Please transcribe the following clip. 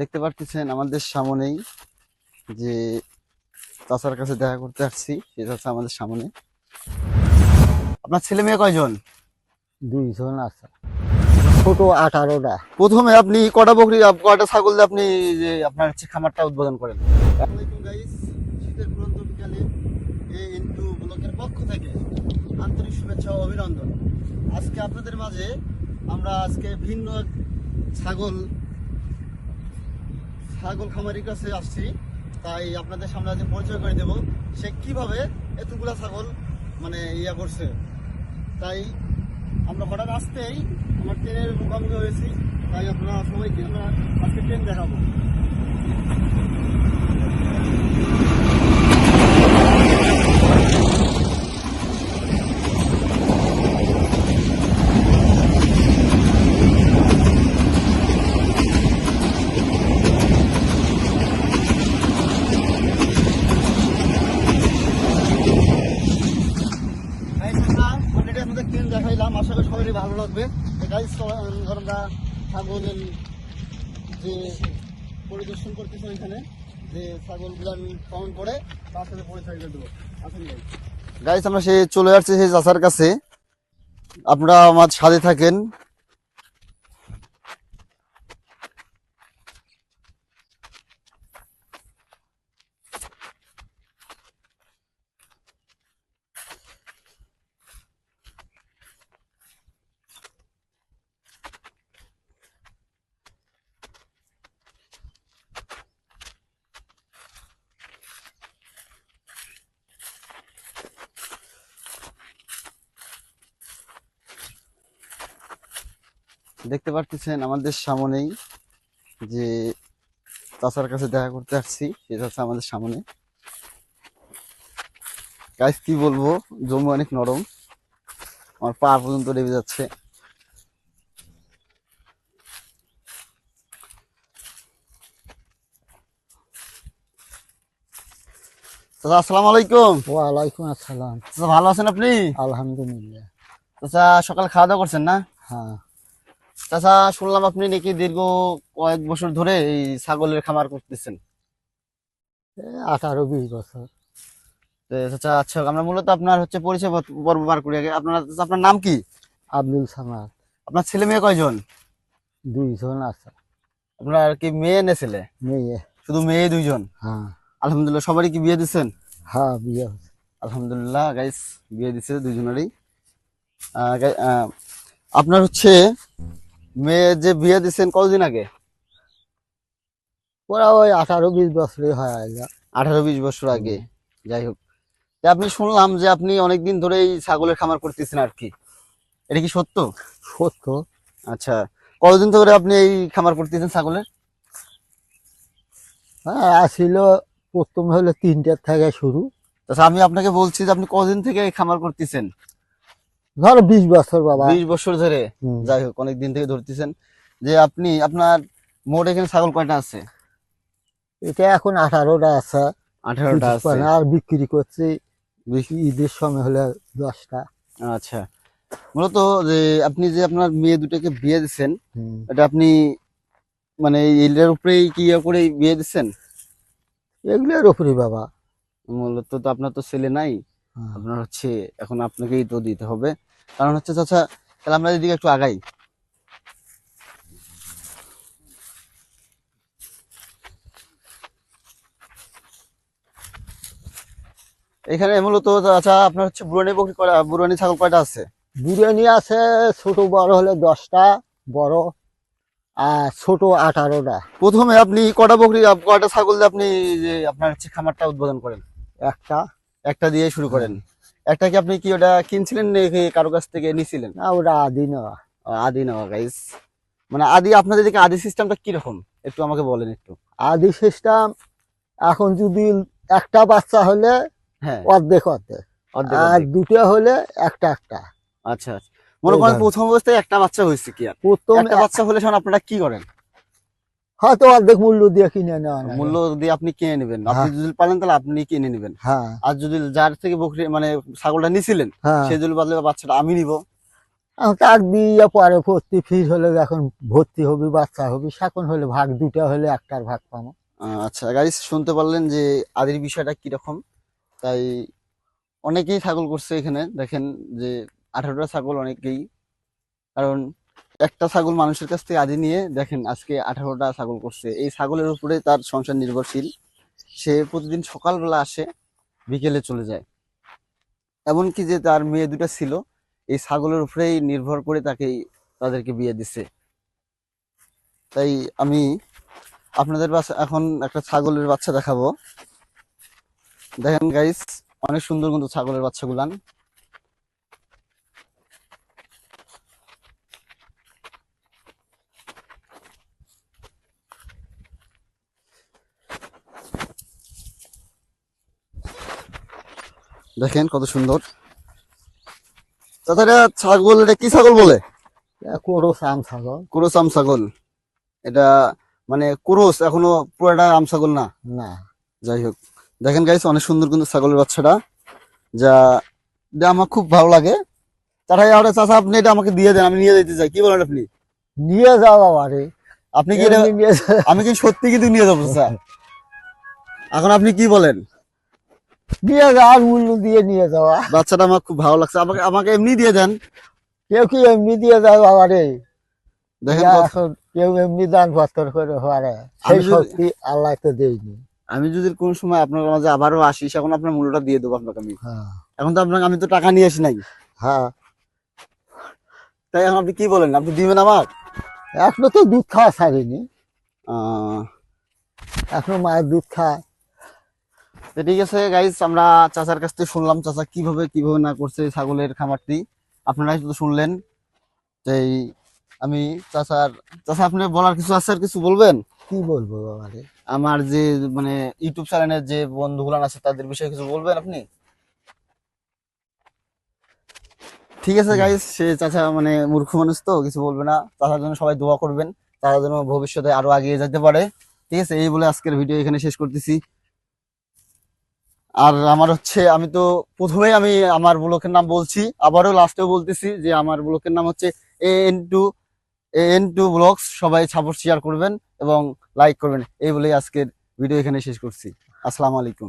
দেখতে পারতেছেন আমাদের সামনেই যে চাচার কাছে দেখা করতে আসছি সে চাচা আমাদের সামনে। আপনার ছেলে মেয়ে কয়জন? দুইজন আছে। ছোট আঠারোটা। প্রথমে আপনি কটা বকরি কয়টা ছাগল দিয়ে আপনি যে আপনার হচ্ছে খামারটা উদ্বোধন করেন? শীতের ফুরন্ত বিকালে এই ইন্টু ব্লকের পক্ষ থেকে আন্তরিক শুভেচ্ছা ও অভিনন্দন। আজকে আপনাদের মাঝে আমরা আজকে ভিন্ন এক ছাগল ছাগল খামারির কাছে আসছি, তাই আপনাদের সামনে আজকে পরিচয় করে দেব সে কীভাবে এতগুলা ছাগল মানে ইয়া করছে। তাই আমরা হঠাৎ আসতেই আমার ট্রেনের মুখোমুখি হয়েছি, তাই আপনারা সবাইকে আমরা আজকে ট্রেন দেখাবো গাইস আমরা অলরেডি আপনাদের ট্রেন দেখাইলাম আশা করি সবারই ভালো লাগবে। গাইস আমরা ছাগলের যে পরিদর্শন করতেছে এখানে যে ছাগলগুলো পালন করে তার সাথে পরিচয় দেবো। গাইস আমরা সে চলে আসছি সেই চাষার কাছে। আপনারা আমার সাথে থাকেন। দেখতে পারতেছেন আমাদের সামনেই যে চাচার কাছে দেখা করতে আসছি সে চাচা আমাদের সামনে। গাইস কি বলব? জমি অনেক নরম। আমার পা পর্যন্ত লেগে যাচ্ছে। চাচা আসসালামু আলাইকুম। ওয়ালাইকুম আসসালাম। চাচা ভালো আছেন আপনি? আলহামদুলিল্লাহ। চাচা সকাল খাওয়া দাওয়া করছেন না? হ্যাঁ। চাচা শুনলাম আপনি নাকি দীর্ঘ কয়েক বছর ধরে এই ছাগলের খামার করতেছেন। আঠারো বিশ বছর। চাচা আচ্ছা আমরা মূলত আপনার হচ্ছে পরিচয় পর্ব বার করি। আগে আপনার আপনার নাম কি? আব্দুল সামাদ। আপনার ছেলে মেয়ে কয়জন? দুইজন আছে। আপনার কি মেয়ে নে ছেলে? মেয়ে। শুধু মেয়ে দুইজন? হ্যাঁ। আলহামদুলিল্লাহ সবারই কি বিয়ে দিচ্ছেন হ্যাঁ বিয়ে। আলহামদুলিল্লাহ গাইস বিয়ে দিচ্ছে দুজনেরই আপনার হচ্ছে মেয়ে যে বিয়ে দিচ্ছেন কতদিন আগে? ওরা ওই আঠারো বিশ বছরই হয় আঠারো বিশ বছর আগে। যাই হোক। আপনি শুনলাম যে আপনি অনেকদিন ধরে এই ছাগলের খামার করতেছেন আর কি। এটা কি সত্য? সত্য। আচ্ছা। কতদিন ধরে আপনি এই খামার করতেছেন ছাগলের? হ্যাঁ আসিল প্রথম হলো তিনটার থেকে শুরু। আচ্ছা আমি আপনাকে বলছি যে আপনি কদিন থেকে এই খামার করতেছেন? ধরো বিশ বছর বাবা। বিশ বছর ধরে। যাই হোক অনেক দিন থেকে ধরতেছেন যে আপনি আপনার মোট এখানে ছাগল কয়টা আছে? এটা এখন আঠারোটা আছে। আঠারোটা আছে। আর বিক্রি করছি। বিশ- ঈদের সময় হলে দশটা। আচ্ছা। মূলত যে আপনি যে আপনার মেয়ে দুটোকে বিয়ে দিচ্ছেন এটা আপনি মানে এটার উপরেই কি করে বিয়ে দিচ্ছেন এগুলোর উপরে বাবা। মূলত তো আপনার তো ছেলে নাই। আপনার হচ্ছে এখন আপনাকেই তো দিতে হবে। কারণ হচ্ছে চাচা তাহলে আমরা এদিকে একটু আগাই। এখানে মূলত আচ্ছা আপনার হচ্ছে বুড়ানি বকরি কয়টা বুড়ানি ছাগল কয়টা আছে? বিরিয়ানি আছে ছোট বড় হলে দশটা বড় আর ছোট আঠারোটা। প্রথমে আপনি কটা বকরি কটা ছাগল দিয়ে আপনি যে আপনার হচ্ছে খামারটা উদ্বোধন করেন? একটা। একটা দিয়ে শুরু করেন। একটা কি আপনি কি ওটা কিনছিলেন নাকি কারও কাছ থেকে নিছিলেন? না ওটা আদি নেওয়া। আদি নেওয়া গাইস মানে আদি আপনাদের দিকে আদি সিস্টেমটা কীরকম? একটু আমাকে বলেন একটু। আদি সিস্টেম এখন যদি একটা বাচ্চা হলে হ্যাঁ। অর্ধেক অর্ধেক। অর্ধেক আর দুটো হলে একটা একটা। আচ্ছা আচ্ছা। মনে করেন প্রথম অবস্থায় একটা বাচ্চা হয়েছে কি আর? প্রথম একটা বাচ্চা হলে আপনারা কি করেন? হয়তো অর্ধেক মূল্য দিয়ে কিনে নেওয়া মূল্য দিয়ে আপনি কিনে নেবেন। আপনি যদি পারেন তাহলে আপনি কিনে নেবেন। হ্যাঁ। আর যদি যার থেকে বকরি মানে ছাগলটা নিছিলেন হ্যাঁ। সে যদি বলে বাচ্চাটা আমি নিব। এখন তার দিয়ে পরে ভর্তি হলে এখন ভর্তি হবি বাচ্চা হবি সেখন হলে ভাগ দুটা হলে একটার ভাগ পাবো। আচ্ছা গাইস শুনতে পারলেন যে আদির বিষয়টা কীরকম? তাই অনেকেই ছাগল করছে এখানে। দেখেন যে আঠারোটা ছাগল অনেকেই। কারণ একটা ছাগল মানুষের কাছ থেকে আদি নিয়ে, দেখেন আজকে আঠারোটা ছাগল করছে। এই ছাগলের উপরে তার সংসার নির্ভরশীল। সে প্রতিদিন সকালবেলা আসে, বিকেলে চলে যায়। এমনকি যে তার মেয়ে দুটা ছিল, এই ছাগলের উপরেই নির্ভর করে তাকে তাদেরকে বিয়ে দিছে তাই আমি আপনাদের বাসা, এখন একটা ছাগলের বাচ্চা দেখাবো। দেখেন গাইস অনেক সুন্দর কিন্তু ছাগলের বাচ্চাগুলান। দেখেন কত সুন্দর। তাছাড়া ছাগল এটা কি ছাগল বলে? ছাগল। কুরস আম ছাগল। এটা মানে কুরস এখনও পুরোটা আম ছাগল না? না। যাই হোক। দেখেন গাইস অনেক সুন্দর কিন্তু ছাগলের বাচ্চাটা। যা আমার খুব ভালো লাগে। তারাই আরে চাচা আপনি এটা আমাকে দিয়ে দেন আমি নিয়ে যেতে চাই। কি বলেন আপনি? নিয়ে যাও আবারে আপনি কি। আমি কি সত্যি কিন্তু নিয়ে যাব স্যার এখন আপনি কি বলেন? যাওয়ার মূল্য দিয়ে নিয়ে যাওয়া বাচ্চাটা আমার খুব ভালো লাগছে। আমাকে আমাকে এমনি দিয়ে দেন। কেউ কি এমনি দিয়ে আবারে দেখেন কেউ এমনি দান পাত্র করে হওয়ারে আমি সেই যদি- শক্তি আল্লাহ দেয়নি। আমি যদি কোন সময় আপনার মাঝে আবারও আসি এখন আপনার মূল্যটা দিয়ে দেবো আপনাকে আমি। হ্যাঁ। এখন তো আপনাকে আমি তো টাকা নিয়ে আসি নাই। হ্যাঁ। তাই এখন আপনি কি বলেন? আপনি দিবেন আমার? এখনও তো দুধ খাওয়া ছাড়িনি। আহ, এখনও মায়ের দুধ খায়। ঠিক আছে গাইস আমরা চাচার কাছ থেকে শুনলাম চাচা কীভাবে কীভাবে না করছে ছাগলের খামারটি। আপনারাই শুধু শুনলেন তাই আমি চাচার চাচা আপনি বলার কিছু আছে আর কিছু বলবেন? কি বলব বাবারে? আমার যে মানে ইউটিউব চ্যানেলের যে বন্ধুগুলান আছে তাদের বিষয়ে কিছু বলবেন আপনি? ঠিক আছে গাইস সে চাচা মানে মূর্খ মানুষ তো কিছু বলবে না। চাচার জন্য সবাই দোয়া করবেন। তারা যেন ভবিষ্যতে আরও এগিয়ে যেতে পারে। ঠিক আছে এই বলে আজকের ভিডিও এখানে শেষ করতেছি। আর আমার হচ্ছে, আমি তো প্রথমেই আমি আমার ব্লকের নাম বলছি, আবারও লাস্টেও বলতেছি যে আমার ব্লকের নাম হচ্ছে A N two A N two blogs সবাই সাপোর্ট শেয়ার করবেন এবং লাইক করবেন, এই বলেই আজকের ভিডিও এখানে শেষ করছি। আসসালামু আলাইকুম।